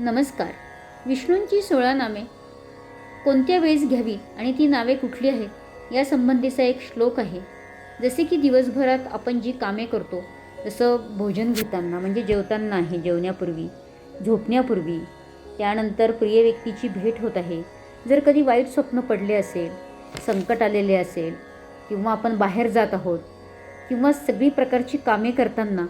नमस्कार. विष्णूंची सोळा नामे. कोणत्या वेळेस घ्यावी आणि ती नावे कुठली आहेत यासंबंधीचा एक श्लोक आहे. जसे की दिवसभरात आपण जी कामे करतो जसं भोजन घेताना म्हणजे जेवताना आहे जेवण्यापूर्वी झोपण्यापूर्वी त्यानंतर प्रिय व्यक्तीची भेट होत आहे. जर कधी वाईट स्वप्न पडले असेल संकट आलेले असेल किंवा आपण बाहेर जात आहोत किंवा सगळी प्रकारची कामे करताना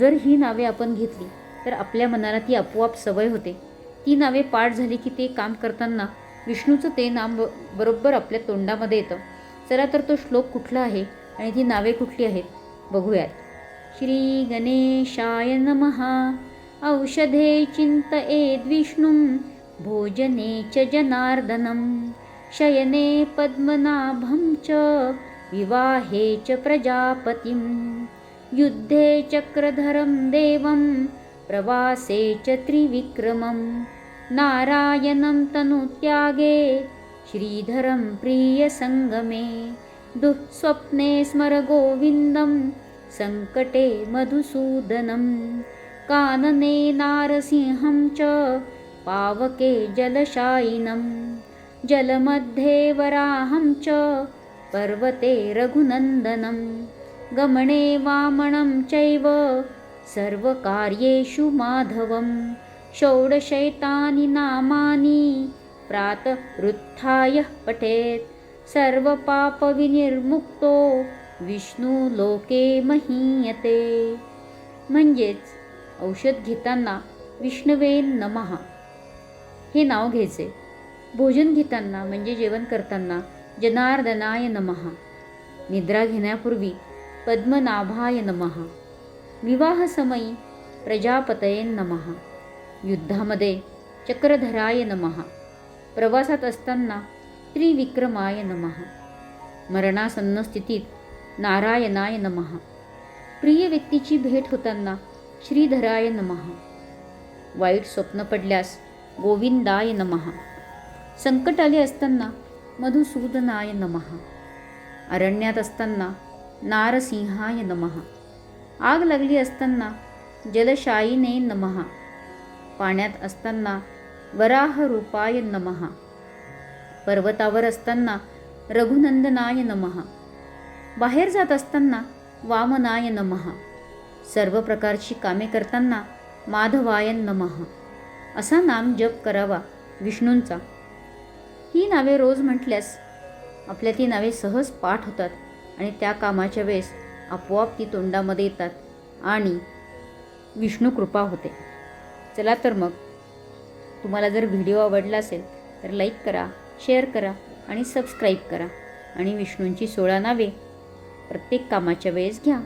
जर ही नावे आपण घेतली तर आपल्या मनाला ती आपोआप सवय होते. ती नावे पाठ झाली की ते काम करताना विष्णूचं ते नाम ब बरोबर आपल्या तोंडामध्ये येतं. चला तर तो श्लोक कुठला आहे आणि ती नावे कुठली आहेत? बघूयात. श्री गणेशाय नमहा औषधे चिन्तयेद्विष्णुं भोजने च जनार्दनं. शयने पद्मनाभं च. विवाहे च प्रजापतिं. युद्धे चक्रधरं देवं. प्रवासे च त्रिविक्रमं। नारायणं तनुत्यागे श्रीधरं प्रियसङ्गमे दुःस्वप्ने स्मर गोविन्दं सङ्कटे मधुसूदनं कानने नारसिंहं च पावके जलशायिनं जलमध्ये वराहं च पर्वते रघुनन्दनं गमने वामनं चैव सर्वकार्येषु माधवं षोडशैतानि नामानि प्रातः पठेत्। सर्वपापविनिर्मुक्तो विष्णुलोके महीयते। म्हणजेच औषध घेताना विष्णवे नमहा हे नाव घ्यायचे। भोजन घेताना म्हणजे जेवण करताना जनार्दनाय नमहा निद्रा घेण्यापूर्वी पद्मनाभाय नमहा विवाहसमयी प्रजापतये नमहा युद्धामध्ये चक्रधराय नमहा प्रवासात असताना त्रिविक्रमाय नमहा मरणासन्न स्थितीत नारायणाय नमहा प्रिय व्यक्तीची भेट होताना श्रीधराय नमहा वाईट स्वप्न पडल्यास गोविंदाय नमहा संकट आले असताना मधुसूदनाय नमहा अरण्यात असताना नारसिंहाय नमहा आग लागली असताना जलशायीने नमहा पाण्यात असताना वराह रूपाय नमहा पर्वतावर असताना रघुनंदनाय नमहा बाहेर जात असताना वामनाय नमहा सर्व प्रकारची कामे करताना माधवाय नमहा असा नाम जप करावा विष्णूंचा. ही नावे रोज म्हटल्यास आपल्या ती नावे सहज पाठ होतात आणि त्या कामाच्या वेळेस आपोआप ती तोंडामध्ये येतात आणि विष्णू कृपा होते. चला तर मग. तुम्हाला जर व्हिडिओ आवडला असेल तर लाईक करा शेअर करा आणि सबस्क्राईब करा आणि विष्णूंची सोळा नावे प्रत्येक कामाच्या वेळेस घ्या.